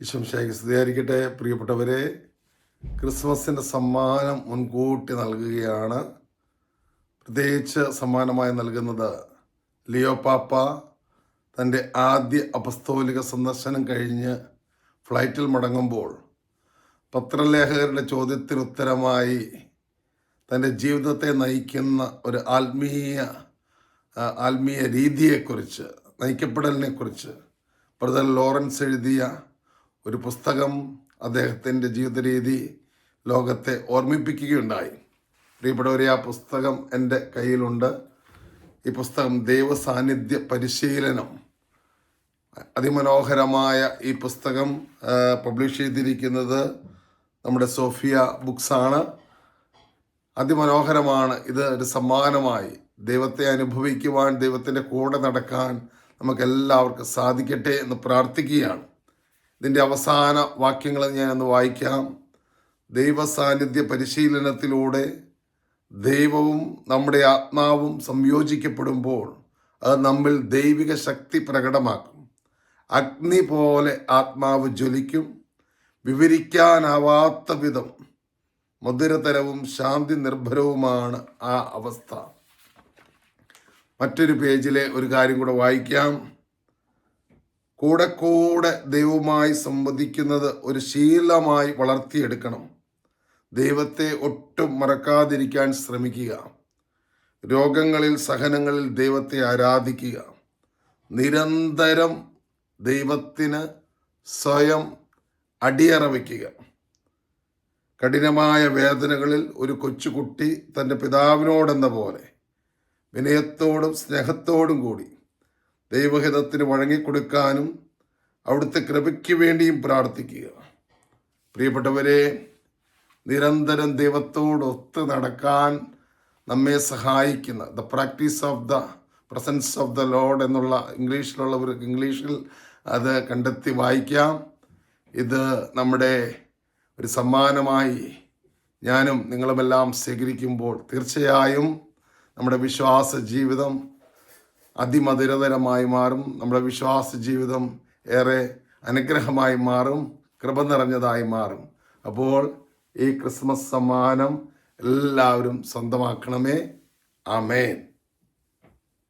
ഈശംശായിക്ക് സ്തുതിയായിരിക്കട്ടെ. പ്രിയപ്പെട്ടവരെ ക്രിസ്മസിന്റെ സമ്മാനം മുൻകൂട്ടി നൽകുകയാണ്. പ്രത്യേകിച്ച് സമ്മാനമായി നൽകുന്നത് ലിയോ പാപ്പ. തന്റെ ആദ്യ അപസ്തോലിക സന്ദർശനം കഴിഞ്ഞ് ഫ്ലൈറ്റിൽ മടങ്ങുമ്പോൾ പത്രലേഖകരുടെ ചോദ്യത്തിന് ഉത്തരമായി തന്റെ ജീവിതത്തെ നയിക്കുന്ന ഒരു ആത്മീയ ആത്മീയ രീതിയെക്കുറിച്ച് നയിക്കപ്പെടലിനെക്കുറിച്ച് ബ്രദർ ലോറൻസ് എഴുതിയ ഒരു പുസ്തകം അദ്ദേഹത്തിന്റെ ജീവിത രീതി ലോകത്തെ ഓർമ്മിപ്പിക്കുകയുണ്ടായി. പ്രിയപ്പെട്ടവരെ ആ പുസ്തകം എന്റെ കയ്യിലുണ്ട്. ഈ പുസ്തകം ദൈവ സാന്നിധ്യ പരിശീലനം. അതിമനോഹരമായ ഈ പുസ്തകം പബ്ലിഷ് ചെയ്തിരിക്കുന്നത് നമ്മുടെ സോഫിയ ബുക്സാണ് അതിമനോഹരമാണ്. ഇത് ഒരു സമ്മാനമായി ദൈവത്തെ അനുഭവിക്കുവാൻ ദൈവത്തിന്റെ കൂടെ നടക്കാൻ നമുക്ക് എല്ലാവർക്കും സാധിക്കട്ടെ എന്ന് പ്രാർത്ഥിക്കുകയാണ്. ഇതിന്റെ അവസാന വാക്യങ്ങൾ ഞാനൊന്ന് വായിക്കാം. ദൈവ സാന്നിധ്യ പരിശീലനത്തിലൂടെ ദൈവവും നമ്മുടെ ആത്മാവും സംയോജിക്കപ്പെടുമ്പോൾ അത് നമ്മിൽ ദൈവിക ശക്തി പ്രകടമാക്കും. അഗ്നി പോലെ ആത്മാവ് ജ്വലിക്കും. വിവരിക്കാനാവാത്ത വിധം മധുരതരവും ശാന്തി നിർഭരവുമാണ് ആ അവസ്ഥ. മറ്റൊരു പേജിലെ ഒരു കാര്യം കൂടെ വായിക്കാം. കൂടെ കൂടെ ദൈവവുമായി സംവദിക്കുന്നത് ഒരു ശീലമായി വളർത്തിയെടുക്കണം. ദൈവത്തെ ഒട്ടും മറക്കാതിരിക്കാൻ ശ്രമിക്കുക. രോഗങ്ങളിൽ സഹനങ്ങളിൽ ദൈവത്തെ ആരാധിക്കുക. നിരന്തരം ദൈവത്തിന് സ്വയം അടിയറ വയ്ക്കുക കഠിനമായ വേദനകളിൽ ഒരു കൊച്ചുകുട്ടി തന്റെ പിതാവിനോടെന്ന പോലെ വിനയത്തോടും സ്നേഹത്തോടും കൂടി ദൈവഹിതത്തിന് വഴങ്ങിക്കൊടുക്കാനും അവിടുത്തെ കൃപയ്ക്ക് വേണ്ടിയും പ്രാർത്ഥിക്കുക. പ്രിയപ്പെട്ടവരെ നിരന്തരം ദൈവത്തോടൊത്ത് നടക്കാൻ നമ്മെ സഹായിക്കുന്ന the practice of the presence of the Lord എന്നുള്ള ഇംഗ്ലീഷിലുള്ളവർ ഇംഗ്ലീഷിൽ അത് കണ്ടെത്തി വായിക്കാം. ഇത് നമ്മുടെ ഒരു സമ്മാനമായി ഞാനും നിങ്ങളുമെല്ലാം സ്വീകരിക്കുമ്പോൾ തീർച്ചയായും നമ്മുടെ വിശ്വാസ ജീവിതം അതിമധുരതരമായി മാറും. നമ്മുടെ വിശ്വാസ ജീവിതം ഏറെ അനുഗ്രഹമായി മാറും. കൃപ നിറഞ്ഞതായി മാറും. അപ്പോൾ ഈ ക്രിസ്മസ് സമ്മാനം എല്ലാവരും സ്വന്തമാക്കണമേ. ആമേൻ.